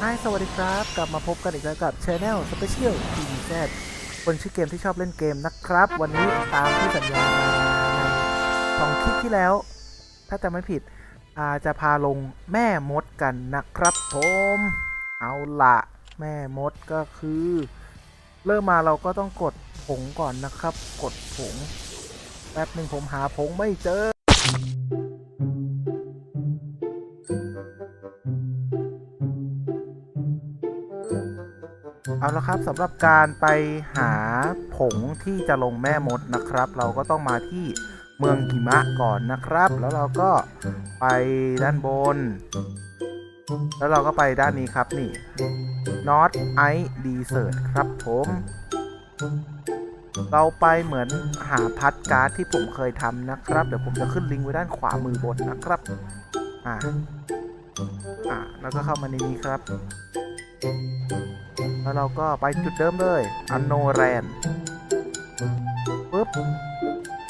ฮายสวัสดีครับ กลับมาพบกันอีกแล้วกับ Channel Special TVZ คนชื่อเกมที่ชอบเล่นเกมนะครับ วันนี้ตามที่สัญญามาในสองคลิปที่แล้ว ถ้าจะไม่ผิดอาจะพาลงแม่มดกันนะครับผมเอาละแม่มดก็คือ เริ่มมาเราก็ต้องกดผงก่อนนะครับ กดผงแป๊บหนึ่งผมหาผงไม่เจอ เอาละครับสำหรับการไปหาผงที่จะลงแม่มดนะครับ เราก็ต้องมาที่เมืองหิมะก่อนนะครับ แล้วเราก็ไปด้านบน แล้วเราก็ไปด้านนี้ครับนี่ North Ice Desert ครับผม เราไปเหมือนหาพัดการ์ดที่ผมเคยทำนะครับ เดี๋ยวผมจะขึ้นลิงก์ไว้ด้านขวามือบนนะครับ อ่า อ่า แล้วก็เข้ามาในนี้ครับ แล้วเราก็ไปจุดเดิมเลยอันโนแรนปุ๊บ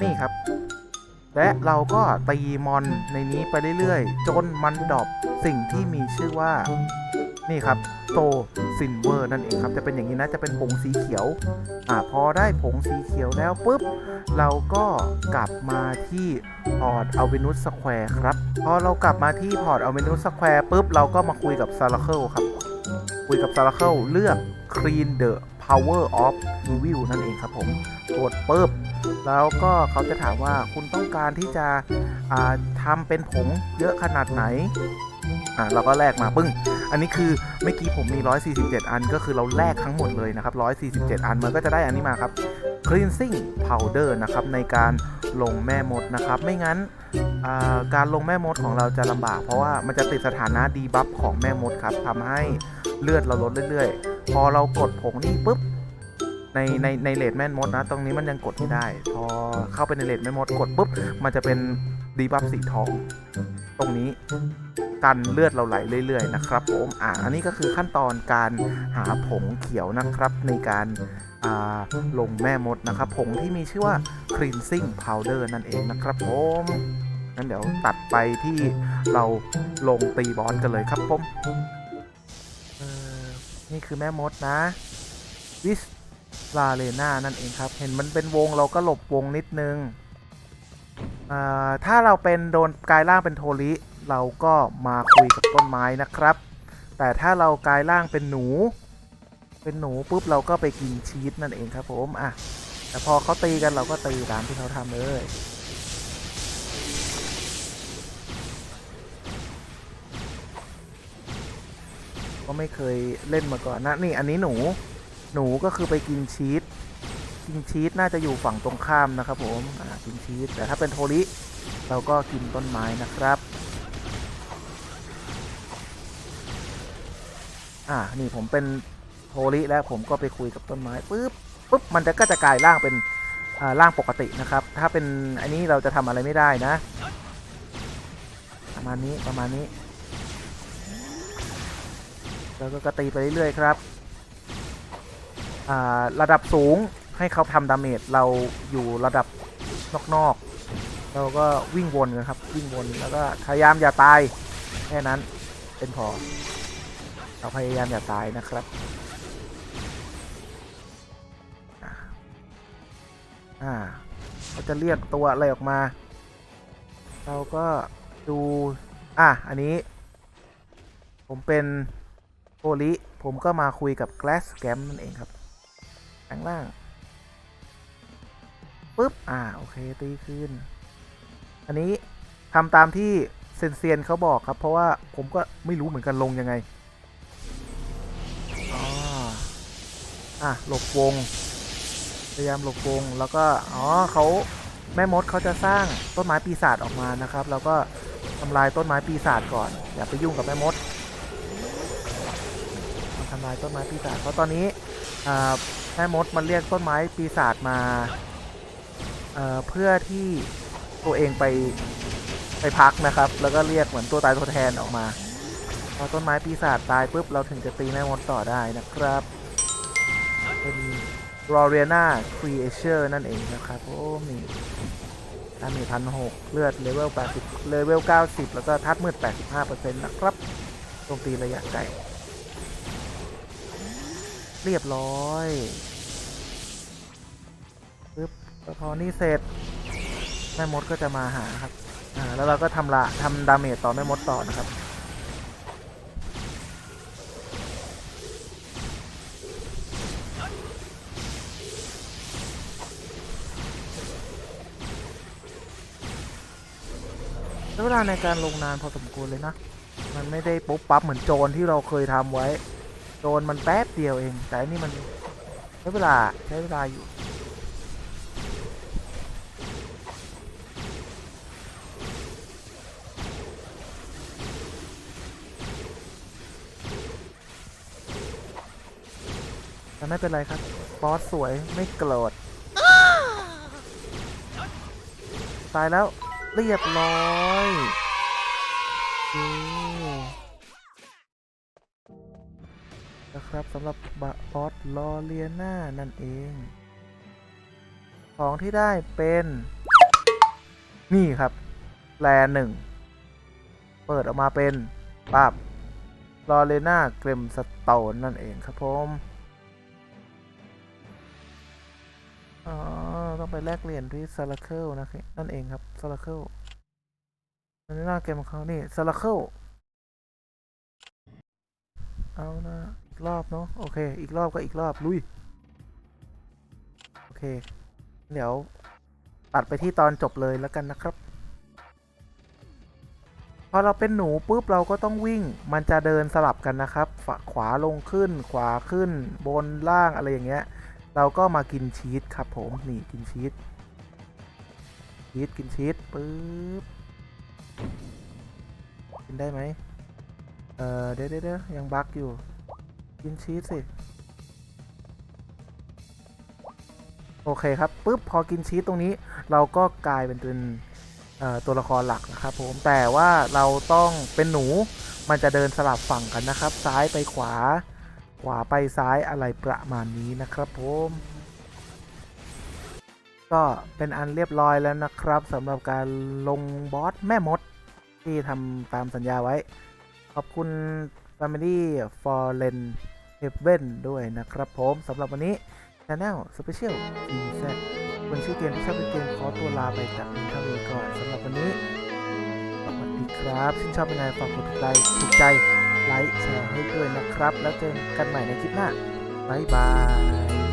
นี่ครับ และเราก็ตีมอนในนี้ไปเรื่อยๆ จนมันดรอปสิ่งที่มีชื่อว่า นี่ครับโตซินเวอร์นั่นเองครับ จะเป็นอย่างนี้นะ จะเป็นผงสีเขียว อ่า พอได้ผงสีเขียวแล้วปุ๊บ เราก็กลับมาที่พอร์ตอเวนุสสแควร์ครับ พอเรากลับมาที่พอร์ตอเวนุสสแควร์ปุ๊บ เราก็มาคุยกับซาร์เคิลครับ คุยกับซาร์เคิลเลือก Clean the Power of Evil นั่นเองครับผมกดปุ๊บแล้วก็เขาจะถามว่าคุณต้องการที่จะทำเป็นผงเยอะขนาดไหนอ่าเราก็แลกมาปึ้ง อันนี้คือเมื่อกี้ผมมี 147 อันก็คือเราแลกทั้งหมดเลยนะครับ 147 อันมันก็จะได้อันนี้มาครับ cleansing powder นะครับในการลงแม่มดนะครับ ไม่งั้นการลงแม่มดของเราจะลำบาก เพราะว่ามันจะติดสถานะดีบัฟของแม่มดครับทำให้ เลือดเราลดเรื่อยๆ พอเรากดผงนี่ปุ๊บในในในเลดแม่มดนะ ตรงนี้มันยังกดไม่ได้ พอเข้าไปในเลดแม่มดกดปุ๊บ มันจะเป็นดีบัฟสีทอง ตรงนี้กันเลือดเราไหลเรื่อยๆนะครับผมอ่าอันนี้ก็คือขั้นตอนการหาผงเขียวนะครับ ในการาลงแม่มดนะครับ ผงที่มีชื่อว่า cleansing powder นั่นเองนะครับผมงั้นเดี๋ยวตัดไปที่เราลงตีบอสกันเลยครับผม นี่คือแม่มดนะ วิสลาเลนานั่นเองครับ เห็นมันเป็นวงเราก็หลบวงนิดนึง ถ้าเราเป็นโดนกลายร่างเป็นโทริเราก็มาคุยกับต้นไม้นะครับ แต่ถ้าเรากลายร่างเป็นหนู เป็นหนูปุ๊บเราก็ไปกินชีสนั่นเองครับผม อะ แต่พอเขาตีกันเราก็ตีตามที่เขาทำเลย ก็ไม่เคยเล่นมาก่อนนะนี่อันนี้หนูหนูก็คือไปกินชีสกินชีสน่าจะอยู่ฝั่งตรงข้ามนะครับผมกินชีสแต่ถ้าเป็นโทริเราก็กินต้นไม้นะครับอ่านี่ผมเป็นโทริแล้วผมก็ไปคุยกับต้นไม้ปุ๊บปุ๊บมันจะก็จะกลายร่างเป็นร่างปกตินะครับ ถ้าเป็นอันนี้เราจะทำอะไรไม่ได้นะ ประมาณนี้ประมาณนี้ แล้วก็กระตีไปเรื่อยๆครับอ่าระดับสูงให้เขาทำดาเมจเราอยู่ระดับนอกๆเราก็วิ่งวนกันครับวิ่งวนแล้วก็พยายามอย่าตายแค่นั้นเป็นพอ เราพยายามอย่าตายนะครับอ่าอ่าเขาจะเรียกตัวอะไรออกมา เราก็ดู อะ อันนี้ ผมเป็น โพลิผมก็มาคุยกับ Glass Scam นั่นเองครับแปลงล่างปุ๊บ อ่า โอเค ตีขึ้น อันนี้ทำตามที่เซนเซียนเขาบอกครับ เพราะว่าผมก็ไม่รู้เหมือนกันลงยังไงอ๋ออะ หลบวง พยายามหลบวง แล้วก็ อ๋อเขาแม่มดเขาจะสร้างต้นไม้ปีศาจออกมานะครับ แล้วก็ทำลายต้นไม้ปีศาจก่อน อย่าไปยุ่งกับแม่มด ลายต้นไม้ปีศาจเพราะตอนนี้แม่มดมันเรียกต้นไม้ปีศาจมาเเพื่อที่ตัวเองไปไปพักนะครับ แล้วก็เรียกเหมือนตัวตายตัวแทนออกมาพอต้นไม้ปีศาจตายปุ๊บเราถึงจะตีแม่มดต่อได้นะครับ เป็นรอเรียนาครีเอเชอร์นั่นเองนะครับโอ้มีดาเมจพันหกเลือดเลเวล80เลเวล90แล้วก็ทัดมืด85%นะครับโจมตีระยะไกล เรียบร้อยปึ๊บแล้วพอนี่เสร็จแม่มดก็จะมาหาครับอ่าแล้วเราก็ทำละทำดาเมจต่อแม่มดต่อนะครับใช้เวลาในการลงนานพอสมควรเลยนะ มันไม่ได้ปุ๊บปั๊บเหมือนโจรที่เราเคยทำไว้ โจรมันแป๊บเดียวเอง แต่อันนี่มันใช้เวลาใช้เวลาอยู่แต่ไม่เป็นไรครับ บอสสวยไม่โกรธตายแล้วเรียบร้อย นะครับสำหรับบะบอสลอเลียนานั่นเอง ของที่ได้เป็น นี่ครับแลหนึ่ง เปิดออกมาเป็นปับลอเลียนาเกรมสโตนนั่นเองครับผมอ๋อต้องไปแลกเหรียญที่ซา r าเคิลนะครับนั่นเองครับซา r าเคิลลอันนี้หน้าเกมของเขานี่ซา r าเคิลเอานะ รอบเนาะโอเค อีกรอบก็อีกรอบลุย โอเค เดี๋ยวตัดไปที่ตอนจบเลยแล้วกันนะครับ พอเราเป็นหนูปุ๊บเราก็ต้องวิ่ง มันจะเดินสลับกันนะครับฝขวาลงขึ้น ขวาขึ้น บนล่างอะไรอย่างเงี้ย เราก็มากินชีสครับผมนี่กินชีสชีสกินชีสปึ๊บกินได้ไหมเออเดี๋ยวเดี๋ยวเดี๋ยวยังบั๊กอยู่ กินชีสสิ โอเคครับปุ๊บพอกินชีสตรงนี้ เราก็กลายเป็นเป็นตัวละครหลักนะครับผมแต่ว่าเราต้องเป็นหนูมันจะเดินสลับฝั่งกันนะครับ ซ้ายไปขวา ขวาไปซ้ายอะไรประมาณนี้นะครับผมก็เป็นอันเรียบร้อยแล้วนะครับสำหรับการลงบอสแม่มด ที่ทำตามสัญญาไว้ ขอบคุณ Family for l e n Heaven ด้วยนะครับผมสำหรับวันนี้ Channel Special e z คนชื่อเกมที่ชอบเล่นเกมขอตัวลาไปจากนี้เท่านี้ก่อนสำหรับวันนี้สวัสดีครับชื่นชอบเป็นไงฝากกดไลค์ถูกใจไลค์แชร์ให้ด้วยนะครับ แล้วเจอกันใหม่ในคลิปหน้าบ๊ายบาย